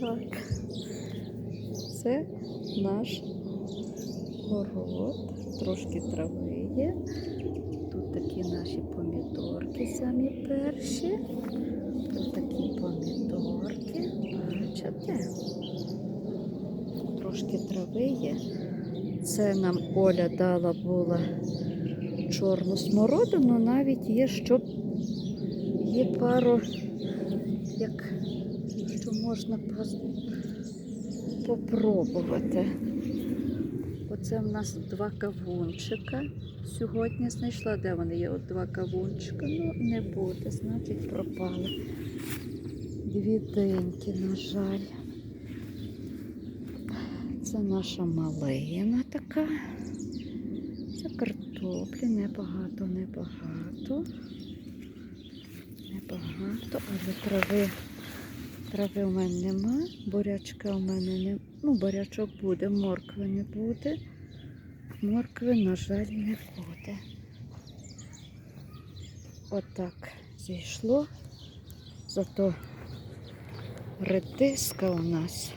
Так. Це наш город. Трошки трави є. Тут такі наші помідорки самі перші. Тут такі помідорки. Бачите? Трошки трави є. Це нам Оля дала була чорну смородину, навіть є, що є пару, як що можна попробувати. Оце в нас два кавунчика. Сьогодні знайшла, де вони є, от два кавунчика. Ну, не буде, значить пропали. Дві диньки, на жаль. Це наша малина така. Це картоплі, небагато, небагато. Небагато, але трави. Трави у мене нема, бурячка у мене не. Ну, бурячок буде, моркви не буде. Моркви, на жаль, не буде. Отак зійшло. Зато редиска у нас